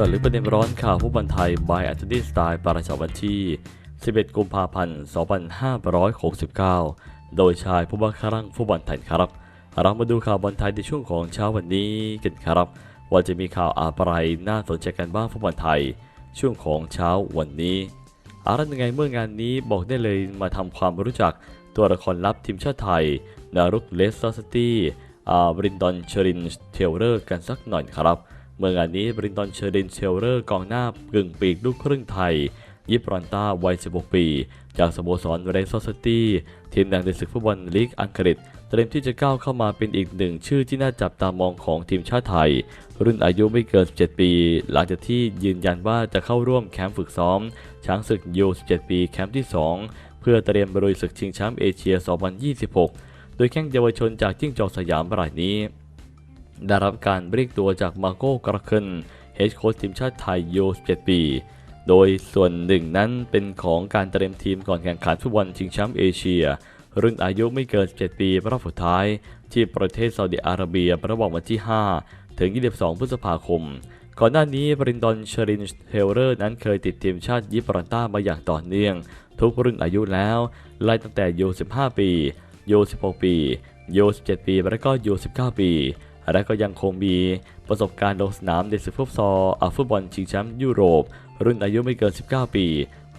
จาะลึกประเด็นร้อนข่าวฟุตบอลไทย บายอั t นีสไตล์ประจำวันที่ 11 กุมภาพันธ์ 2569 โดยชายผู้บังคับรังฟุตบอลไทยครับ เรามาดูข่าวบอลไทยในช่วงของเช้าวันนี้กันครับ ว่าจะมีข่าวอะไรน่าสนใจกันบ้างฟุตบอลไทย ช่วงของเช้าวันนี้อะไรยังไงเมื่องานนี้บอกได้เลยมาทำความรู้จักตัวละครลับทีมชาติไทย นารุกเลสเตอร์ซิตี้อาบรินดอนเชรินเทลเลอร์กันสักหน่อยครับ เมื่องานนี้บรินดอนเชอรินเชลเลอร์กองหน้ากึ่งปีกลูกครึ่งไทย ยิปรันต้าวัย 16 ปี จากสโมสรเรนซอสตี้ทีมดังในศึกฟุตบอลลีกอังกฤษเตรียมที่จะก้าวเข้ามาเป็นอีกหนึ่งชื่อที่น่าจับตามองของทีมชาติไทย รุ่นอายุไม่เกิน 17 ปี หลังจากที่ยืนยันว่าจะเข้าร่วมแคมป์ฝึกซ้อม ช้างศึกยู17 ปีแคมป์ที่ 2 เพื่อเตรียมบรุยศึกชิงแชมป์เอเชีย 2026 โดยแข้งเยาวชนจากจิ้งจอกสยามรายนี้ ได้รับการเรียกตัวจากมาโก้กราเคนเฮดโค้ชทีมชาติไทยยู17 ปี โดยส่วนหนึ่งนั้นเป็นของการเตรียมทีมก่อนแข่งขันฟุตบอลชิงแชมป์เอเชีย รุ่นอายุไม่เกิน17ปีรอบสุดท้าย ที่ประเทศซาอุดิอาระเบียระหว่างวันที่ 5 ถึง 22 พฤษภาคม ก่อนหน้านี้บรินดอนเชรินเทเลอร์นั้นเคยติดทีมชาติยิปรันต้ามาอย่างต่อเนื่อง ทุกรุ่นอายุแล้วไล่ตั้งแต่ยู15 ปียู16 ปียู17 ปี และก็ยู19 ปี และก็ยังคงมีประสบการณ์ลงสนามในศึกฟุตซอลอาฟุตบอลชิงแชมป์ยุโรป รุ่นอายุไม่เกิน 19 ปี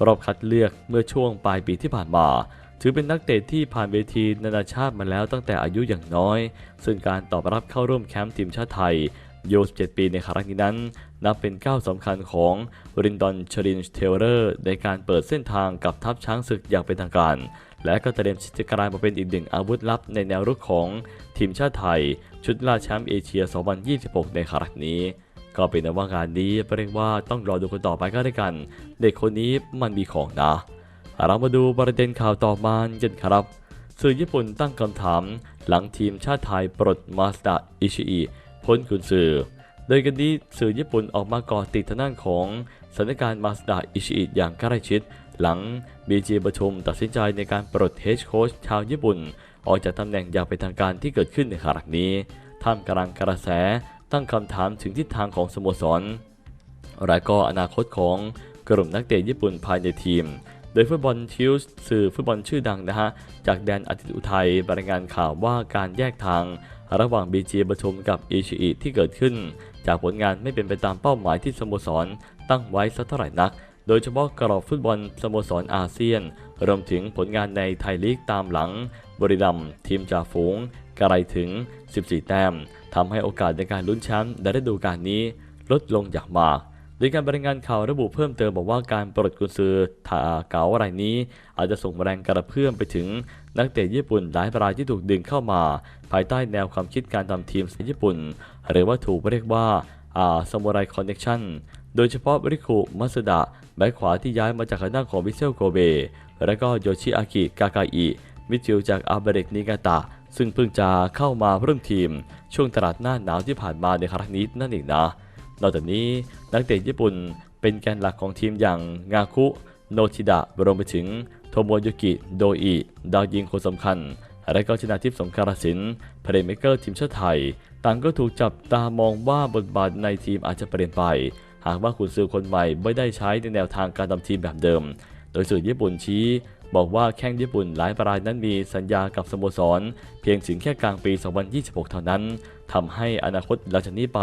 รอบคัดเลือกเมื่อช่วงปลายปีที่ผ่านมา ถือเป็นนักเตะที่ผ่านเวทีนานาชาติมาแล้วตั้งแต่อายุอย่างน้อย ซึ่งการตอบรับเข้าร่วมแคมป์ทีมชาติไทยโย17ปีในครั้งนี้นั้น นับเป็นก้าวสำคัญของรินดอนชรินเทเลอร์ ในการเปิดเส้นทางกับทัพช้างศึกอย่างเป็นทางการ และก็เตรียมที่จะกลายมาเป็นอีกหนึ่งอาวุธลับในแนวรุกของทีมชาติไทย ชุดล่าแชมป์เอเชีย 2026 ในครั้งนี้ ก็เป็นว่างานนี้เรียกว่าต้องรอดูกันต่อไปก็ได้กัน เด็กคนนี้มันมีของนะ เรามาดูประเด็นข่าวต่อมากันครับสื่อญี่ปุ่นตั้งคำถาม หลังทีมชาติไทยปลดมาสดาอิชิอิพ้นกุนซือโดยกันนี้สื่อญี่ปุ่นออกมาก่อติดทางด้านของสถานการณ์มาสดาอิชิอิอย่างใกล้ชิด หลังบีจีประชุมตัดสินใจในการปลดเฮดโค้ชชาวญี่ปุ่น ออกจากตำแหน่งอย่างเป็นทางการที่เกิดขึ้นในครั้งนี้ ท่ามกลางกระแสตั้งคำถามถึงทิศทางของสโมสร และก็อนาคตของกลุ่มนักเตะญี่ปุ่นภายในทีม โดยฟุตบอลทิวส์สื่อฟุตบอลชื่อดังนะฮะ จากแดนอาทิตย์อุทัยรายงานข่าวว่าการแยกทาง ระหว่างบีจีปทุมกับอิชิอิที่เกิดขึ้น จากผลงานไม่เป็นไปตามเป้าหมายที่สโมสร ตั้งไว้สักเท่าไหร่นัก โดยเฉพาะกรอบฟุตบอลสโมสรอาเซียน รวมถึงผลงานในไทยลีกตามหลัง บริดัมทีมจ่าฝูงกระไรถึง 14 แต้มทำให้โอกาสในการลุ้นแชมป์ในฤดูกาลนี้ลดลงอย่างมากโดยการบรายงานข่าวระบุเพิ่มเติมบอกว่าการปลดกุนซือถาเก๋ารายนี้ อาจจะส่งแรงกระเพื่อมไปถึงนักเตะญี่ปุ่นหลายรายที่ถูกดึงเข้ามา ภายใต้แนวความคิดการทำทีมญี่ปุ่น หรือว่าถูกเรียกว่าอาซามูไรคอนเนคชั่น โดยเฉพาะริคุมัสดะ แบ็คขวาที่ย้ายมาจากคณะของวิเซลโกเบ และก็โยชิอากิกากาอิมิจิวจากอาเบเรกนิกาตะ ซึ่งเพิ่งจะเข้ามาเริ่มทีม ช่วงตลาดหน้าหนาวที่ผ่านมาในครั้งนี้นั่นเองนะ นอกจากนี้นักเตะญี่ปุ่นเป็นแกนหลักของทีมอย่างงาคุโนชิดะรวมไปถึงโทโมยุกิ โดอิ ดาวยิงคนสำคัญ และก็ชนะทิพย์สงกรามศิลป์เพลย์เมเกอร์ทีมชาติไทย ต่างก็ถูกจับตามองว่าบทบาทในทีมอาจจะเปลี่ยนไป หากว่าขุนซือคนใหม่ไม่ได้ใช้ในแนวทางการทำทีมแบบเดิม โดยสื่อญี่ปุ่นชี้ บอกว่าแข้งญี่ปุ่นหลายรายนั้นมีสัญญากับสโมสร เพียงถึงแค่กลางปี 2026 เท่านั้นทำให้อนาคตหลังจากนี้ไป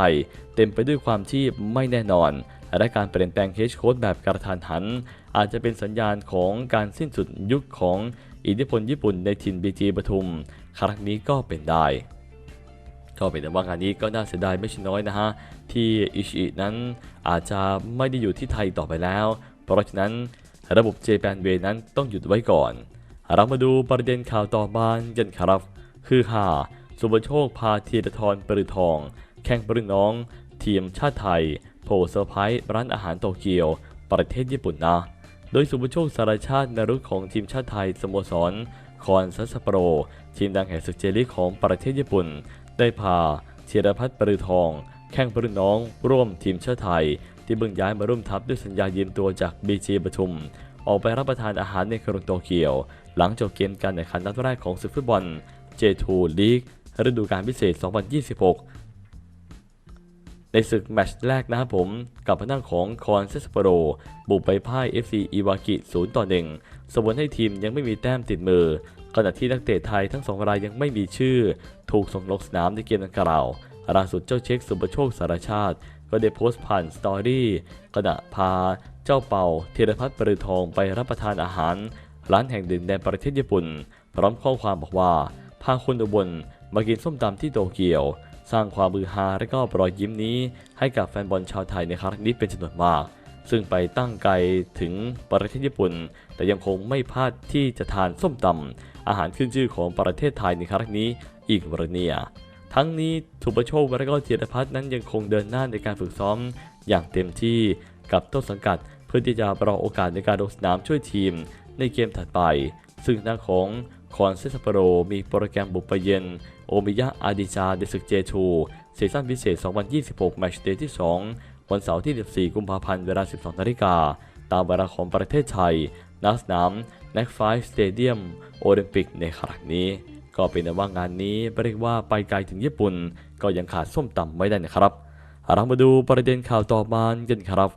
เต็มไปด้วยความที่ไม่แน่นอน และการเปลี่ยนแปลงเฮดโค้ดแบบกระทันหัน อาจจะเป็นสัญญาณของการสิ้นสุดยุคของอิทธิพลญี่ปุ่นในถิ่นบีจีปทุม ครั้งนี้ก็เป็นได้ก็เป็นแต่ว่างานนี้ก็น่าเสียดายไม่ใช่น้อยนะฮะ ที่อิชิอินั้นอาจจะไม่ได้อยู่ที่ไทยต่อไปแล้ว เพราะฉะนั้นระบบเจแปนเวนั้นต้องหยุดไว้ก่อน เรามาดูประเด็นข่าวต่อมากันครับ คือหาสุบโชคพาธีรทรปรือทอง แข่งปรือน้อง ทีมชาติไทยโผล่เซอร์ไพรส์ร้านอาหารโตเกียว ประเทศญี่ปุ่นนะ โดยสุบโชคสารชาตินรุ่นของทีมชาติไทยสโมสรคอนซัสโปร ทีมดังแห่งศึกเจลีกของประเทศญี่ปุ่น ได้พาธียรพัฒน์ปรือทอง แข่งปรือน้อง ร่วมทีมชาติไทย ที่เพิ่งย้ายมาร่วมทัพด้วยสัญญายืมตัวจากบีจีปทุม ออกไปรับประทานอาหารในกรุงโตเกียว หลังจบเกมการแข่งขันนัดแรกของศึกฟุตบอล J2 League ฤดูกาลพิเศษ 2026 ในศึกแมตช์แรกนะครับผม กับพนังของคอนเซสโปโร บุกไปพ่าย FC อิวากิ 0 ต่อ 1 สมวนให้ทีมยังไม่มีแต้มติดมือ ขณะที่นักเตะไทยทั้งสองรายยังไม่มีชื่อ ถูกส่งลงสนามในเกมดังกล่าว ล่าสุดเจ้าเช็คสุปโชคสารชาติ ก็ได้โพสต์ผ่านสตอรี่ขณะพาเจ้าเป่าธีรพัฒน์ปรือทองไปรับประทานอาหาร ร้านแห่งหนึ่งในประเทศญี่ปุ่น พร้อมข้อความบอกว่า พาคนอุบลมากินส้มตำที่โตเกียว สร้างความมือฮาและก็รอยยิ้มนี้ ให้กับแฟนบอลชาวไทยในครั้งนี้เป็นจำนวนมากซึ่งไปตั้งไกลถึงประเทศญี่ปุ่น แต่ยังคงไม่พลาดที่จะทานส้มตำอาหารขึ้นชื่อของประเทศไทยในครั้งนี้อีกวรเนีย ทั้งนี้สุประโชคและก็ธีรพัฒน์นั้นยังคงเดินหน้าในการฝึกซ้อม อย่างเต็มที่กับต้นสังกัด เพื่อที่จะรอโอกาสในการลงสนามช่วยทีมในเกมถัดไป ซึ่งหน้าของคอนเซสปโรมีโปรแกรมบุกไปเยือนโอมิยะอาดิจาเดซึกเจทูซีซั่นพิเศษ 2026 แมตช์เดย์ที่ 2 วันเสาร์ที่ 14 กุมภาพันธ์เวลา 12 นาฬิกา ตามเวลาของประเทศไทยณสนาม n a c 5 Stadium โอลิมปิกในครั้งนี้ ก็เป็นอันว่างานนี้เรียกว่าไปไกลถึงญี่ปุ่น ก็ยังขาดส้มตำไม่ได้นะครับเรามาดูประเด็นข่าวต่อมากันครับ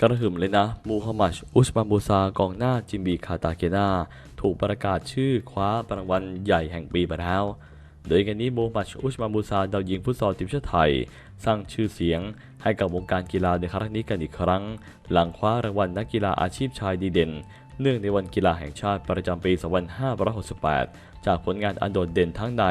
กระหึ่มเลยนะ มูฮัมหมัดอุสมามูซากองหน้าจิมบีคาตาเกนาถูกประกาศชื่อคว้ารางวัลใหญ่แห่งปีมาแล้วโดยกันนี้มูฮัมหมัดอุสมามูซาดาวยิงฟุตซอลทีมชาติไทย สร้างชื่อเสียงให้กับวงการกีฬาในครั้งนี้กันอีกครั้ง หลังคว้ารางวัลนักกีฬาอาชีพชายดีเด่น เนื่องในวันกีฬาแห่งชาติประจำปี 2568 จากผลงานอันโดดเด่นทั้งใน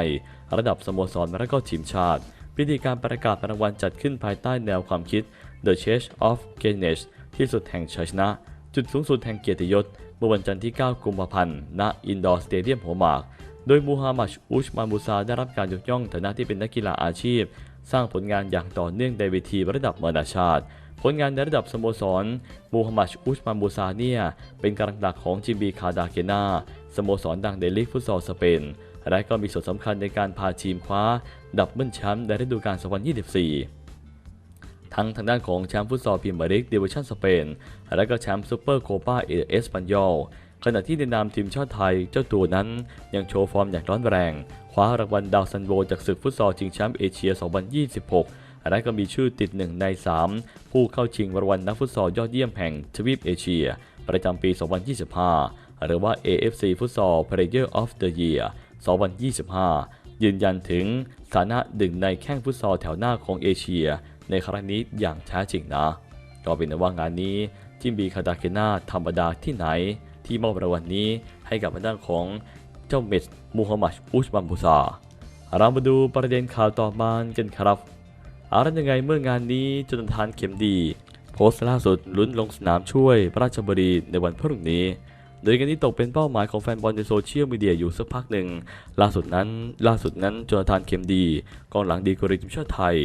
ระดับสโมสรและก็ทีมชาติ พิธีการประกาศรางวัลจัดขึ้นภายใต้แนวความคิด The Chase of g e n e s ที่สุดแห่งชัยชนะ จุดสูงสุดแห่งเกียรติยศเมื่อวันจันทร์ที่ 9 กุมภาพันธ์ ณ อินดอร์สเตเดียมหัวหมาก โดยมูฮัมหมัดอุชมามูซาได้รับการยกย่องฐานะที่เป็นนักกีฬาอาชีพ สร้างผลงานอย่างต่อเนื่องในเวทีระดับนานาชาติ ผลงานในระดับสโมสร มูฮัมหมัดอุชมามูซาเนีย เป็นกำลังหลักของจิมบีคาดาเกนาสโมสรดังในลีกฟุตซอลสเปน และก็มีส่วนสำคัญในการพาทีมคว้า ดับเบิลแชมป์ในฤดูกาล 2024ทั้งทางด้านของแชมป์ฟุตซอลพรีเมียร์ลีกดิวิชั่นสเปน และก็แชมป์ซูเปอร์โคปาเอเอสปันยอล ขณะที่ในนามทีมชาติไทยเจ้าตัวนั้นยังโชว์ฟอร์มอย่างร้อนแรง คว้ารางวัลดาวซันโวจากศึกฟุตซอลชิงแชมป์เอเชีย 2026 และก็มีชื่อติดหนึ่งใน 3 ผู้เข้าชิงรางวัลนักฟุตซอลยอดเยี่ยมแห่งทวีปเอเชีย ประจำปี 2025 หรือว่า AFC Futsal Player of the Year 2025 ยืนยันถึงฐานะหนึ่งในแข้งฟุตซอลแถวหน้าของเอเชีย ในครั้งนี้อย่างแท้จริงนะก็เป็นว่างานนี้จิมบีคาตาเกนาธรรมดาที่ไหน ที่มอบรางวัลนี้ให้กับทางด้านของเจ้าเมสมูฮัมหมัดอุสบัมบุซาเรามาดูประเด็นข่าวต่อมากันครับอะไรยังไงเมื่องานนี้จนทานเข็มดี โพสต์ล่าสุดลุ้นลงสนามช่วยราชบุรีในวันพรุ่งนี้ โดยกันนี้ตกเป็นเป้าหมายของแฟนบอลในโซเชียลมีเดียอยู่สักพักหนึ่ง ล่าสุดนั้น ล่าสุดนั้นจนทานเข็มดีกองหลังดีกรีทีมชาติไทย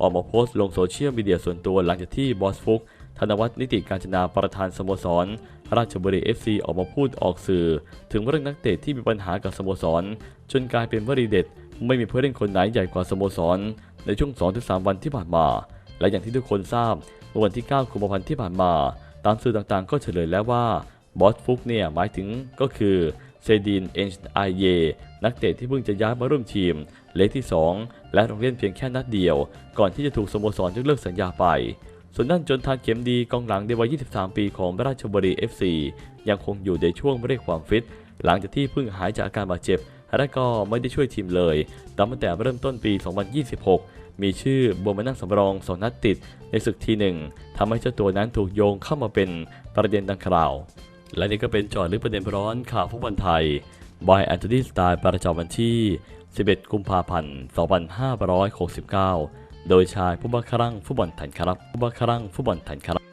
ออกมาโพสต์ลงโซเชียลมีเดียส่วนตัวหลังจากที่บอสฟุกธนวัฒน์นิติการจนาประธานสโมสร ราชบุรี FC ออกมาพูดออกสื่อ ถึงเรื่องนักเตะที่มีปัญหากับสโมสร จนกลายเป็นวลีเด็ด ไม่มีผู้เล่นคนไหนใหญ่กว่าสโมสร ในช่วง 2-3 วันที่ผ่านมา และอย่างที่ทุกคนทราบเมื่อวันที่ 9 กุมภาพันธ์ที่ผ่านมา ตามสื่อต่างๆ ก็เฉลยแล้วว่าบอสฟุกเนี่ยหมายถึงก็คือเซดินเอ็นไอเยนักเตะที่เพิ่งจะย้ายมาร่วมทีม เลกที่ 2 และลงเล่นเพียงแค่นัดเดียว ก่อนที่จะถูกสโมสรยกเลิกสัญญาไป ส่วนด้านจนทานเข็มดีกองหลังในวัย 23 ปีของราชบุรี FC ยังคงอยู่ในช่วงเรียกความฟิต หลังจากที่เพิ่งหายจากอาการบาดเจ็บ และก็ไม่ได้ช่วยทีมเลยตั้งแต่เริ่มต้นปี 2026 มีชื่อบวมานั่งสำรองสองนัดติดในศึกทีหนึ่งทำให้เจ้าตัวนั้นถูกโยงเข้ามาเป็นประเด็นดังกล่าว และนี่ก็เป็นจอดลึกประเด็นร้อนข่าวฟุตบอลไทยบอยแอนโทนีสไตล์ประจำวันที่ 11 กุมภาพันธ์ 2569 โดยชายผู้บังคับฟุตบอลไทยครับผู้บังคับฟุตบอลไทยครับ